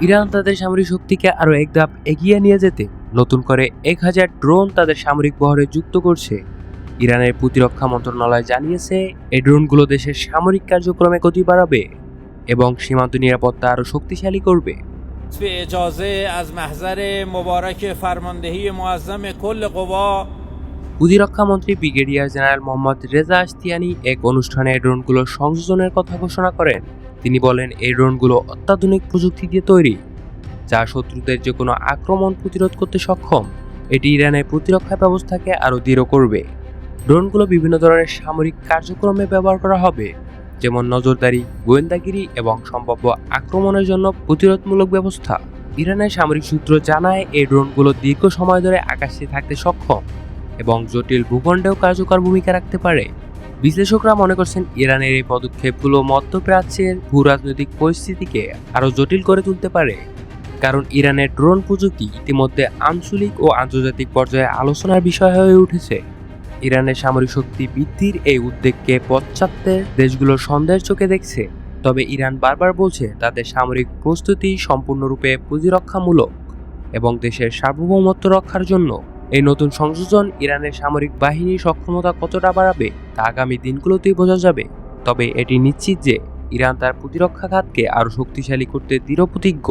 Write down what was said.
Iran তাদের সামরিক শক্তিকে আরও এক ধাপ এগিয়ে নিয়ে যেতে নতুন করে এক হাজার ড্রোন তাদের সামরিক বহরে যুক্ত করছে ইরানের প্রতিরক্ষা মন্ত্রণালয় জানিয়েছে এই ড্রোনগুলো দেশের সামরিক কার্যক্রমে গতি বাড়াবে এবং সীমান্ত নিরাপত্তা আরও শক্তিশালী করবে به اجازه از محضر مبارک فرماندهی معظم کل قوا প্রতিরক্ষা মন্ত্রী brigadier general Mohammad Reza Ashtiani এক অনুষ্ঠানে ড্রোনগুলোর সংযোজনের কথা ঘোষণা করেন। তিনি বলেন, এই ড্রোনগুলো অত্যাধুনিক প্রযুক্তি দিয়ে তৈরি, যা শত্রুদের যে কোনো আক্রমণ প্রতিরোধ করতে সক্ষম। এটি ইরানের প্রতিরক্ষা ব্যবস্থাকে আরও দৃঢ় করবে। ড্রোনগুলো বিভিন্ন ধরনের সামরিক কার্যক্রমে ব্যবহার করা হবে, যেমন নজরদারি, গোয়েন্দাগিরি এবং সম্ভাব্য আক্রমণের জন্য প্রতিরোধমূলক ব্যবস্থা। ইরানের সামরিক সূত্র জানায়, এই ড্রোনগুলো দীর্ঘ সময় ধরে আকাশে থাকতে সক্ষম। এবং জটিল ভূখণ্ডেও কার্যকর ভূমিকা রাখতে পারে। বিশ্লেষকরা মনে করছেন ইরানের এই পদক্ষেপগুলো মধ্যপ্রাচ্যের ভূ রাজনৈতিক পরিস্থিতিকে আরও জটিল করে তুলতে পারে। কারণ ইরানের ড্রোন প্রযুক্তি ইতিমধ্যে আঞ্চলিক ও আন্তর্জাতিক পর্যায়ে আলোচনার বিষয় হয়ে উঠেছে। ইরানের সামরিক শক্তি বৃদ্ধির এই উদ্বেগকে পশ্চাত্যের দেশগুলো সন্দেহের চোখে দেখছে। তবে ইরান বারবার বলছে তাদের সামরিক প্রস্তুতি সম্পূর্ণরূপে প্রতিরক্ষামূলক এবং দেশের সার্বভৌমত্ব রক্ষার জন্য এই নতুন সংযোজন ইরানের সামরিক বাহিনীর সক্ষমতা কতটা বাড়াবে তা আগামী দিনগুলোতেই বোঝা যাবে। তবে এটি নিশ্চিত যে ইরান তার প্রতিরক্ষা খাতকে আরও শক্তিশালী করতে দৃঢ় প্রতিজ্ঞ।